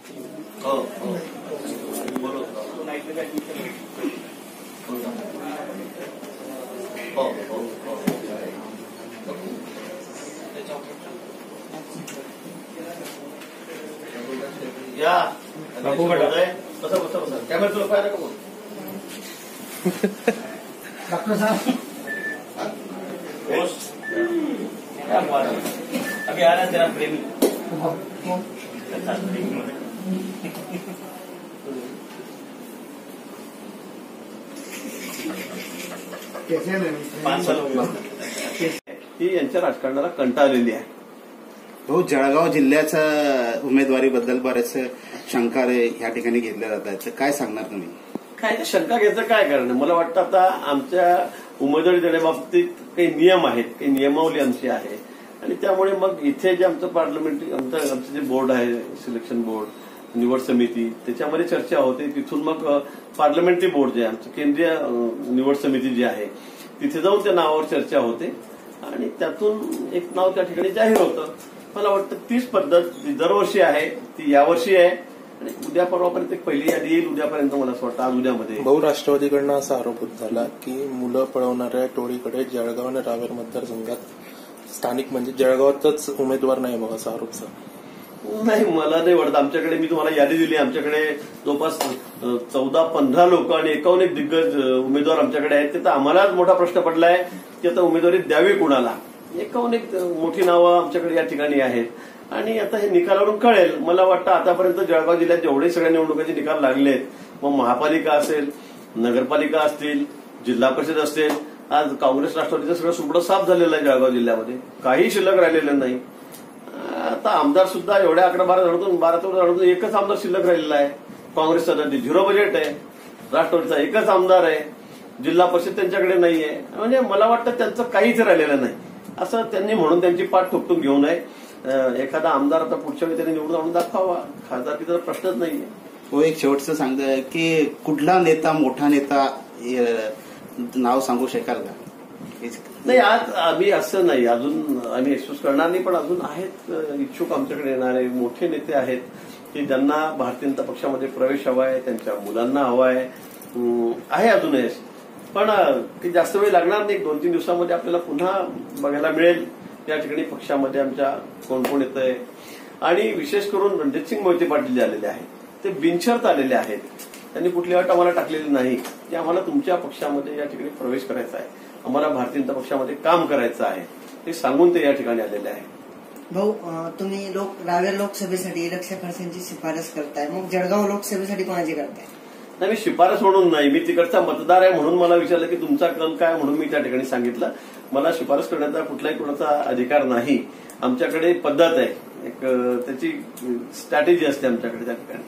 हो हो बोलू हो हो हो या बापू गडा. बसा बसा बसा कॅमेरा तुला पाहिजे का बोल डॉक्टर साहब होश क्या बात है? अभी आ रहा है तेरा प्रेमी कौन कैसा प्रेमी? ती यांच्या राजकारणाला कंटाळलेली आहे. हो जळगाव जिल्ह्याच्या उमेदवारीबद्दल बरेच शंका ह्या ठिकाणी घेतल्या जात आहेत. काय सांगणार तुम्ही? काय ते शंका घ्यायचं काय कारण? मला वाटतं आता आमच्या उमेदवारी देण्याबाबतीत काही नियम आहेत काही नियमावली आमची आहे. आणि त्यामुळे मग इथे जे आमचं पार्लमेंटरी आमचं आमचं जे बोर्ड आहे सिलेक्शन बोर्ड निवड समिती त्याच्यामध्ये चर्चा होते. तिथून मग पार्लमेंटरी बोर्ड जे आमचं केंद्रीय निवड समिती जी आहे तिथे जाऊन त्या नावावर चर्चा होते. आणि त्यातून एक नाव त्या ठिकाणी जाहीर होतं. मला वाटतं तीच पद्धत जी दरवर्षी आहे ती यावर्षी आहे. आणि उद्या परवापर्यंत एक पहिली यादी येईल उद्यापर्यंत मला असं वाटतं आज उद्यामध्ये बहु राष्ट्रवादीकडनं असा आरोप होत झाला की मुलं पळवणाऱ्या टोळीकडे जळगाव आणि रावेर मतदारसंघात स्थानिक म्हणजे जळगावातच उमेदवार नाही बघा असा आरोप झाला नाही मला नाही वाटत. आमच्याकडे मी तुम्हाला यादी दिली. आमच्याकडे जवळपास चौदा पंधरा लोक आणि एकावन्न एक दिग्गज उमेदवार आमच्याकडे आहेत. ते तर आम्हालाच मोठा प्रश्न पडलाय की आता उमेदवारी द्यावी कुणाला? एकावन्न एक मोठी नावं आमच्याकडे या ठिकाणी आहेत. आणि आता हे निकालावरून कळेल. मला वाटतं आतापर्यंत जळगाव जिल्ह्यात जेवढे सगळ्या निवडणुकांचे निकाल लागलेत मग महापालिका असेल नगरपालिका असतील जिल्हा परिषद असेल आज काँग्रेस राष्ट्रवादीचं सगळं सुपडं साफ झालेलं आहे जळगाव जिल्ह्यामध्ये. काही शिल्लक राहिलेलं नाही. आता आमदार सुद्धा एवढ्या अकरा बारा जणांतून बारा चौदा जणांतून एकच आमदार शिल्लक राहिलेला आहे. काँग्रेसचा तर झिरो बजेट आहे. राष्ट्रवादीचा एकच आमदार आहे. जिल्हा परिषद त्यांच्याकडे नाहीये. म्हणजे मला वाटतं त्यांचं काहीच राहिलेलं नाही. असं त्यांनी म्हणून त्यांची पाठ ठोकटून घेऊ नये एखादा आमदार आता पुढच्या वेळी त्यांनी निवडून आणून दाखवावा. खासदारकीचा प्रश्नच नाहीये. हो एक शेवटचं सांगतं की कुठला नेता मोठा नेता नाव सांगू शकाल का? नाही आज आम्ही असं नाही अजून आम्ही एक्सप्रेस करणार नाही पण अजून आहेत इच्छुक आमच्याकडे येणारे मोठे नेते आहेत की ज्यांना भारतीय जनता पक्षामध्ये प्रवेश हवा आहे त्यांच्या मुलांना हवा आहे. आहे अजूनही पण ते जास्त वेळ लागणार नाही. दोन तीन दिवसामध्ये आपल्याला पुन्हा बघायला मिळेल या ठिकाणी पक्षामध्ये आमच्या कोण कोण येत आहे आणि विशेष करून रणजितसिंग मोहिते पाटील जे आलेले आहेत ते बिनशर्त आलेले आहेत. त्यांनी कुठली अट आम्हाला टाकलेली नाही. की आम्हाला तुमच्या पक्षामध्ये या ठिकाणी प्रवेश करायचा आहे. आम्हाला भारतीय जनता पक्षामध्ये काम करायचं आहे. ते सांगून ते या ठिकाणी आलेले आहे. भाऊ तुम्ही लोक रावेर लोकसभेसाठी लक्ष्य खडसेंची शिफारस करताय. मग जळगाव लोकसभेसाठी कोणाची करताय? नाही मी शिफारस म्हणून नाही. मी तिकडचा मतदार आहे म्हणून मला विचारलं की तुमचा कल काय म्हणून मी त्या ठिकाणी सांगितलं. मला शिफारस करण्याचा कुठलाही कोणाचा अधिकार नाही. आमच्याकडे पद्धत आहे. एक त्याची स्ट्रॅटेजी असते आमच्याकडे त्या ठिकाणी.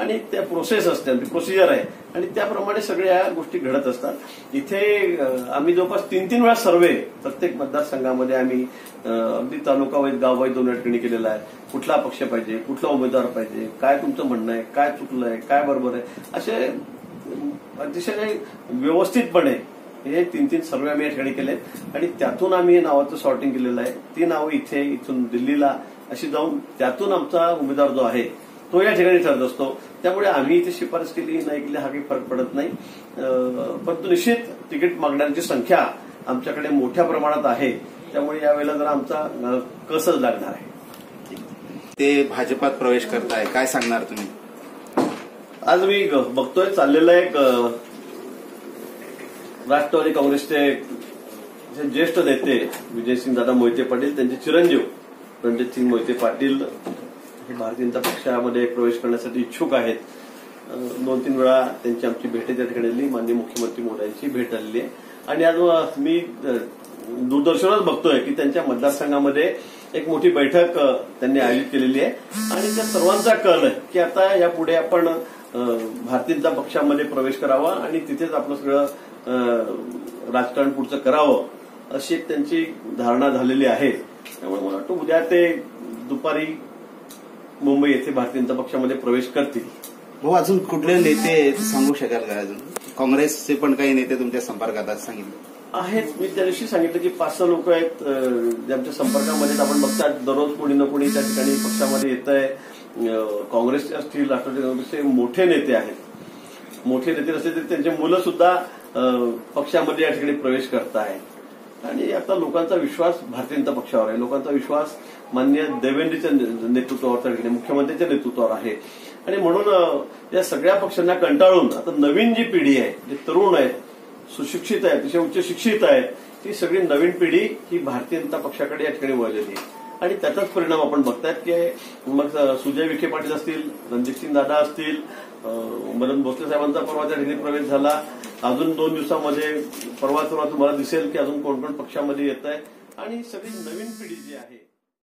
आणि त्या प्रोसेस असते आमची प्रोसिजर आहे. आणि त्याप्रमाणे सगळ्या गोष्टी घडत असतात. इथे आम्ही जवळपास तीन तीन वेळा सर्वे प्रत्येक मतदारसंघामध्ये आम्ही अगदी तालुका वाईज गाव वाईज दोन ठिकाणी केलेला आहे कुठला पक्ष पाहिजे कुठला उमेदवार पाहिजे काय तुमचं म्हणणं आहे काय चुकलं आहे काय बरोबर आहे. असे अतिशय व्यवस्थितपणे हे तीन तीन सर्वे आम्ही या ठिकाणी केलेत. आणि त्यातून आम्ही हे नावाचं सॉर्टिंग केलेलं आहे. ती नावं इथे इथून दिल्लीला अशी जाऊन त्यातून आमचा उमेदवार जो आहे तो या ठिकाणी ठरत असतो. त्यामुळे आम्ही इथे शिफारस केली नाही केली हा काही फरक पडत नाही. परंतु निश्चित तिकीट मागणाऱ्यांची संख्या आमच्याकडे मोठ्या प्रमाणात आहे. त्यामुळे यावेळेला जरा आमचा कसच लागणार आहे. ते भाजपात प्रवेश करताय. काय सांगणार तुम्ही? आज मी बघतोय चाललेलं एक राष्ट्रवादी काँग्रेसचे जे ज्येष्ठ नेते विजयसिंग दादा मोहिते पाटील त्यांचे चिरंजीव रणजितसिंग मोहिते पाटील हे भारतीय जनता पक्षामध्ये प्रवेश करण्यासाठी इच्छुक आहेत. दोन तीन वेळा त्यांची आमची भेट त्या ठिकाणी झाली माननीय मुख्यमंत्री मोदयांची भेट झालेली आहे. आणि आज मी दूरदर्शनच बघतोय की त्यांच्या मतदारसंघामध्ये एक मोठी बैठक त्यांनी आयोजित केलेली आहे. आणि त्या सर्वांचा कल आहे की आता यापुढे आपण भारतीय जनता पक्षामध्ये प्रवेश करावा आणि तिथेच आपलं सगळं राजकारण पुढचं करावं अशी एक त्यांची धारणा झालेली आहे. त्यामुळे मला वाटतं उद्या ते दुपारी मुंबई येथे भारतीय जनता पक्षामध्ये प्रवेश करतील. हो अजून कुठले नेते सांगू शकाल का अजून? काँग्रेसचे पण काही नेते तुमच्या संपर्कात आहेत सांगितलं. आहेत. मी त्या दिवशी सांगितलं की पाच सहा लोक आहेत अं, जे आमच्या संपर्कामध्ये. आपण बघतात दररोज कोणी ना कोणी त्या ठिकाणी पक्षामध्ये येत आहे. काँग्रेसचे असतील राष्ट्रवादी काँग्रेसचे मोठे नेते आहेत. मोठे नेते असले तरी त्यांचे मुलं सुद्धा पक्षामध्ये या ठिकाणी प्रवेश करत आहेत आणि आता लोकांचा विश्वास भारतीय जनता पक्षावर आहे. लोकांचा विश्वास मान्य देवेंद्रच्या नेतृत्वावर त्या ठिकाणी मुख्यमंत्र्यांच्या नेतृत्वावर आहे. आणि म्हणून या सगळ्या पक्षांना कंटाळून आता नवीन जी पिढी आहे जे तरुण आहेत सुशिक्षित आहेत अतिशय उच्च शिक्षित आहेत ती सगळी नवीन पिढी ही भारतीय जनता पक्षाकडे या ठिकाणी वळलेली आहे. आणि त्याचाच परिणाम आपण बघतायत की मग सुजय विखे पाटील असतील रणजितसिंग दादा असतील मदन भोसले साहेबांचा परवा त्या ठिकाणी प्रवेश झाला. अजून दोन दिवसामध्ये परवा परवा तुम्हाला दिसेल की अजून कोण कोण पक्षामध्ये येत आहे आणि सगळी नवीन पिढी जी आहे